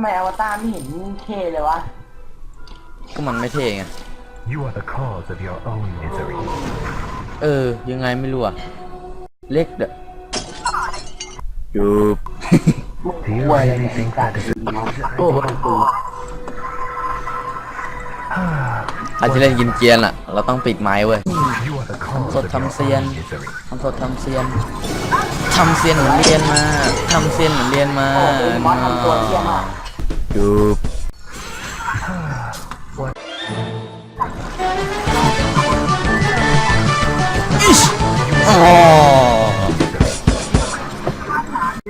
ทำไมอวตารไม่เห็นเท่เลยวะ ก็มันไม่เท่ไง You are the cause of your own misery. เออ ยังไงไม่รู้อะเล็กเด้อยูบ Do you really think that is โอ้โหกูอาจจะเล่นกินเกียนอะเราต้องปิดไม้เว้ย You are the cause Sột of thăm your xiên. own misery. ทำสดทำเซียนทำเซียนเหมือนเรียนมาทำเซียนเหมือนเรียนมาโอ้โหมอสทำตัวเที่ยมาก ยูบอิชอ๋อ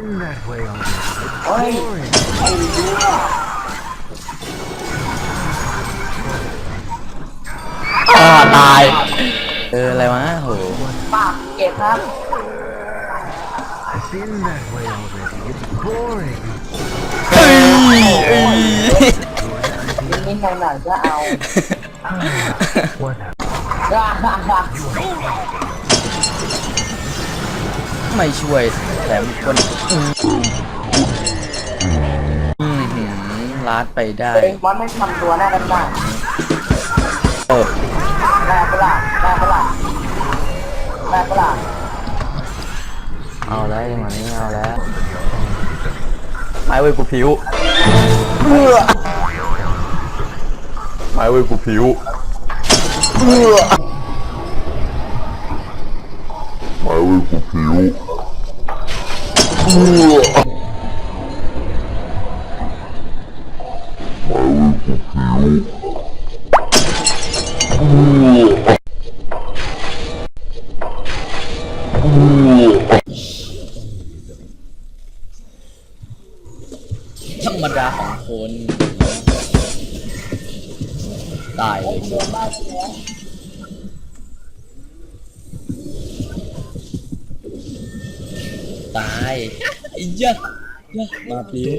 In that way only. เฮ้ยไอ้เนี่ยอ๋อตาย เออ อะไรวะโหปากเก็บครับ I've been that way already. It's boring. เอ้ยเอ้ยนิดๆหน่อยๆก็เอาไม่ช่วยแถมคนอืมหืมลาดไปได้ เองมอสไม่ทำตัวหน้าด้านหน้าเออแม่ปะล่ะแม่ปะล่ะแม่ปะล่ะเอาแล้วอย่างนี้เอาแล้ว ไม้เว้ยกูผิว ไม้เว้ยกูผิวไม้เว้ยกูผิวไม้เว้ยกูผิว ธรรมดาของคนตายเลยตายไอ้ยะยะมาผิว